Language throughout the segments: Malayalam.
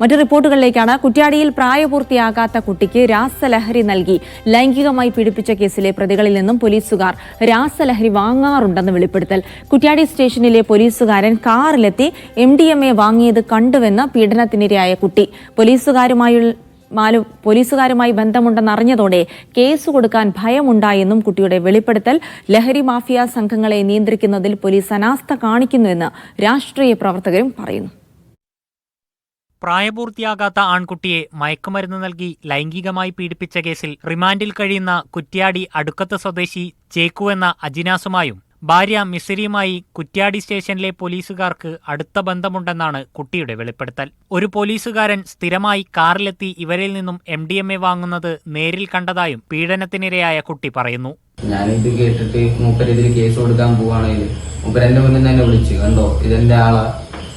മറ്റു റിപ്പോർട്ടുകളിലേക്കാണ് കുറ്റ്യാടിയിൽ പ്രായപൂർത്തിയാകാത്ത കുട്ടിക്ക് രാസലഹരി നൽകി. ലൈംഗികമായി പീഡിപ്പിച്ച കേസിലെ പ്രതികളിൽ നിന്നും പോലീസുകാർ രാസലഹരി വാങ്ങാറുണ്ടെന്ന് വെളിപ്പെടുത്തൽ. കുറ്റ്യാടി സ്റ്റേഷനിലെ പോലീസുകാരൻ കാറിലെത്തി എം ഡി എം എ വാങ്ങിയത് കണ്ടുവെന്ന് പീഡനത്തിനിരയായ കുട്ടി. പോലീസുകാരുമായുള്ള മാലു പോലീസുകാരുമായി ബന്ധമുണ്ടെന്നറിഞ്ഞതോടെ കേസ് കൊടുക്കാൻ ഭയമുണ്ടായെന്നും കുട്ടിയുടെ വെളിപ്പെടുത്തൽ. ലഹരി മാഫിയ സംഘങ്ങളെ നിയന്ത്രിക്കുന്നതിൽ പോലീസ് അനാസ്ഥ കാണിക്കുന്നുവെന്ന് രാഷ്ട്രീയ പ്രവർത്തകരും പറയുന്നു. പ്രായപൂർത്തിയാകാത്ത ആൺകുട്ടിയെ മയക്കുമരുന്ന് നൽകി ലൈംഗികമായി പീഡിപ്പിച്ച കേസിൽ റിമാൻഡിൽ കഴിയുന്ന കുറ്റ്യാടി അടുക്കത്ത് സ്വദേശി ചേക്കു എന്ന അജിനാസുമായും ഭാര്യ മിസരിയുമായി കുറ്റ്യാടി സ്റ്റേഷനിലെ പോലീസുകാർക്ക് അടുത്ത ബന്ധമുണ്ടെന്നാണ് കുട്ടിയുടെ വെളിപ്പെടുത്തൽ. ഒരു പോലീസുകാരൻ സ്ഥിരമായി കാറിലെത്തി ഇവരിൽ നിന്നും എം ഡി എം എ വാങ്ങുന്നത് നേരിൽ കണ്ടതായും പീഡനത്തിനിരയായ കുട്ടി പറയുന്നു. ഞാനിത് കേട്ടിട്ട് മൂപ്പരെതിരെ കേസ് കൊടുക്കാൻ പോവാണെങ്കിൽ മൂപ്പര് എന്റെ മുന്നിൽ തന്നെ വിളിച്ചു കണ്ടോ? ഇതെന്റെ ആളാ.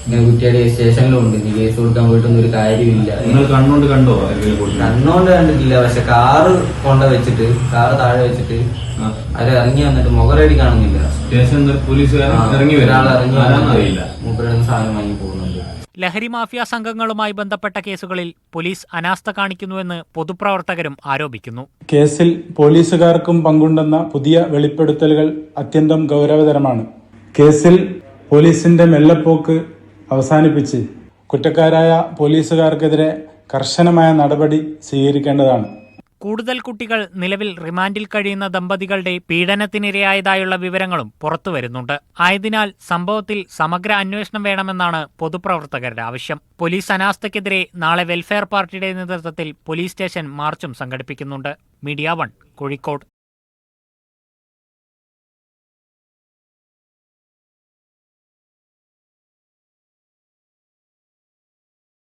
ഇങ്ങനെ കുറ്റിയാടി സ്റ്റേഷനിലുണ്ട് ഇനി കേസ് കൊടുക്കാൻ പോയിട്ടൊന്നും ഒരു കാര്യമില്ല. നിങ്ങൾ കണ്ണോണ്ട് കണ്ടോ കൊടുക്കാൻ? കണ്ണോണ്ട് കണ്ടിട്ടില്ല. പക്ഷെ കാറ് കൊണ്ട വെച്ചിട്ട് കാറ് താഴെ വെച്ചിട്ട് ആ. അവർ ഇറങ്ങി വന്നിട്ട് മുഖറേടി കാണുന്നില്ല. സ്റ്റേഷനിൽ നിന്ന് പോലീസുകാരൻ ഇറങ്ങി വരും. ഒരാൾ ഇറങ്ങി ആരാന്നറിയില്ല മൂപ്പരുടെ സാധനം വാങ്ങി പോകുന്നുണ്ട്. ലഹരി മാഫിയ സംഘങ്ങളുമായി ബന്ധപ്പെട്ട കേസുകളിൽ പോലീസ് അനാസ്ഥ കാണിക്കുന്നുവെന്ന് പൊതുപ്രവർത്തകരും ആരോപിക്കുന്നു. കേസിൽ പോലീസുകാർക്കും പങ്കുണ്ടെന്ന പുതിയ വെളിപ്പെടുത്തലുകൾ അത്യന്തം ഗൗരവതരമാണ്. കേസിൽ പോലീസിന്റെ മെല്ലപ്പോക്ക് അവസാനിപ്പിച്ച് കുറ്റക്കാരായ പോലീസുകാർക്കെതിരെ കർശനമായ നടപടി സ്വീകരിക്കേണ്ടതാണ്. കൂടുതൽ കുട്ടികൾ നിലവിൽ റിമാൻഡിൽ കഴിയുന്ന ദമ്പതികളുടെ പീഡനത്തിനിരയായതായുള്ള വിവരങ്ങളും പുറത്തുവരുന്നുണ്ട് ആയതിനാൽ സംഭവത്തിൽ സമഗ്ര അന്വേഷണം വേണമെന്നാണ് പൊതുപ്രവർത്തകരുടെ ആവശ്യം. പോലീസ് അനാസ്ഥയ്ക്കെതിരെ നാളെ വെൽഫെയർ പാർട്ടിയുടെ നേതൃത്വത്തിൽ പോലീസ് സ്റ്റേഷൻ മാർച്ചും സംഘടിപ്പിക്കുന്നുണ്ട്. Media one Kozhikode.